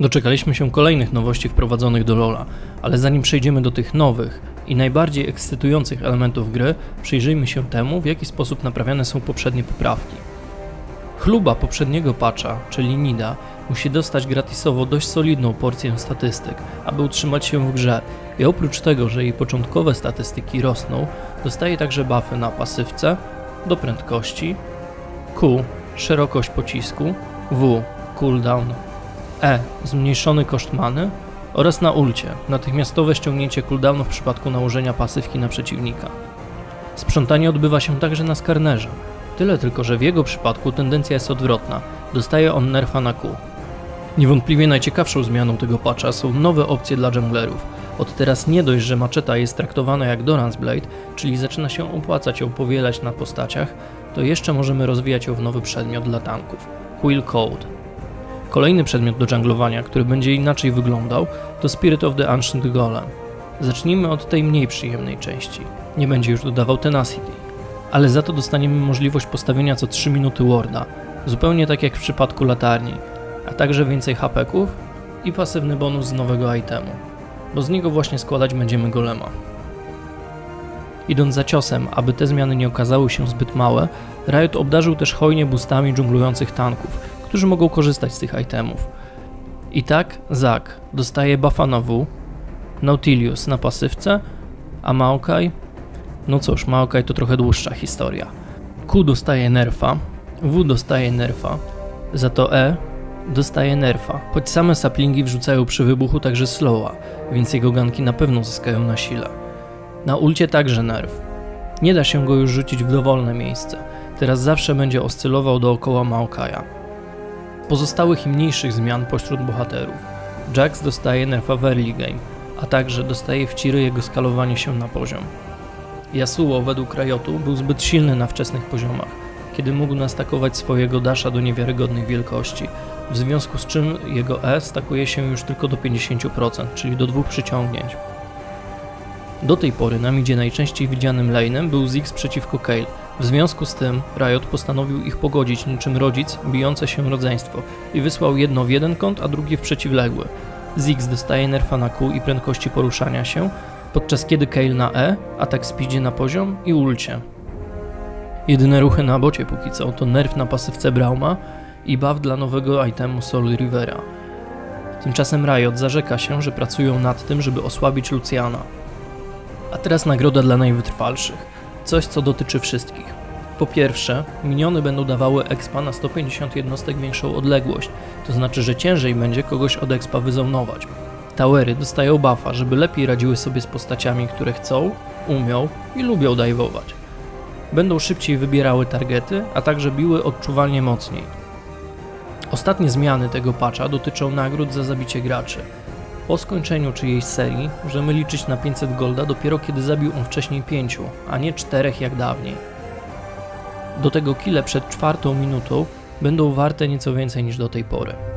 Doczekaliśmy się kolejnych nowości wprowadzonych do Lola, ale zanim przejdziemy do tych nowych i najbardziej ekscytujących elementów gry, przyjrzyjmy się temu, w jaki sposób naprawiane są poprzednie poprawki. Chluba poprzedniego patcha, czyli Nida, musi dostać gratisowo dość solidną porcję statystyk, aby utrzymać się w grze i oprócz tego, że jej początkowe statystyki rosną, dostaje także buffy na pasywce, do prędkości, Q szerokość pocisku, W cooldown, E zmniejszony koszt many oraz na ulcie natychmiastowe ściągnięcie cooldownu w przypadku nałożenia pasywki na przeciwnika. Sprzątanie odbywa się także na skarnerze, tyle tylko, że w jego przypadku tendencja jest odwrotna, dostaje on nerfa na Q. Niewątpliwie najciekawszą zmianą tego patcha są nowe opcje dla junglerów. Od teraz nie dość, że maczeta jest traktowana jak Doran's Blade, czyli zaczyna się opłacać ją powielać na postaciach, to jeszcze możemy rozwijać ją w nowy przedmiot dla tanków – Quill Code. Kolejny przedmiot do junglowania, który będzie inaczej wyglądał, to Spirit of the Ancient Golem. Zacznijmy od tej mniej przyjemnej części. Nie będzie już dodawał Tenacity, ale za to dostaniemy możliwość postawienia co 3 minuty warda, zupełnie tak jak w przypadku latarni, a także więcej hapeków i pasywny bonus z nowego itemu, bo z niego właśnie składać będziemy golema. Idąc za ciosem, aby te zmiany nie okazały się zbyt małe, Riot obdarzył też hojnie boostami dżunglujących tanków, którzy mogą korzystać z tych itemów. I tak Zack dostaje W, Nautilius na pasywce, a Maokai? No cóż, Maokai to trochę dłuższa historia. Q dostaje nerfa, W dostaje nerfa, za to E dostaje nerfa, choć same saplingi wrzucają przy wybuchu także slowa, więc jego ganki na pewno zyskają na sile. Na ulcie także nerf. Nie da się go już rzucić w dowolne miejsce, teraz zawsze będzie oscylował dookoła Maokaja. Pozostałych i mniejszych zmian pośród bohaterów. Jax dostaje nerfa w early game, a także dostaje w ciry jego skalowanie się na poziom. Yasuo według Riotu był zbyt silny na wczesnych poziomach, kiedy mógł nastakować swojego dasza do niewiarygodnych wielkości, w związku z czym jego E stakuje się już tylko do 50%, czyli do dwóch przyciągnięć. Do tej pory na midzie najczęściej widzianym lane'em był Ziggs przeciwko Kale. W związku z tym Riot postanowił ich pogodzić niczym rodzic bijące się rodzeństwo i wysłał jedno w jeden kąt, a drugie w przeciwległy. Ziggs dostaje nerfa na Q i prędkości poruszania się, podczas kiedy Kale na E, atak speedzie na poziom i ulcie. Jedyne ruchy na bocie póki co to nerf na pasywce Brauma i buff dla nowego itemu Soul Rivera. Tymczasem Riot zarzeka się, że pracują nad tym, żeby osłabić Luciana. A teraz nagroda dla najwytrwalszych. Coś, co dotyczy wszystkich. Po pierwsze, miniony będą dawały expa na 150 jednostek większą odległość, to znaczy, że ciężej będzie kogoś od expa wyzonować. Towery dostają buffa, żeby lepiej radziły sobie z postaciami, które chcą, umią i lubią dive'ować. Będą szybciej wybierały targety, a także biły odczuwalnie mocniej. Ostatnie zmiany tego patcha dotyczą nagród za zabicie graczy. Po skończeniu czyjejś serii możemy liczyć na 500 golda dopiero kiedy zabił on wcześniej 5, a nie 4 jak dawniej. Do tego kile przed czwartą minutą będą warte nieco więcej niż do tej pory.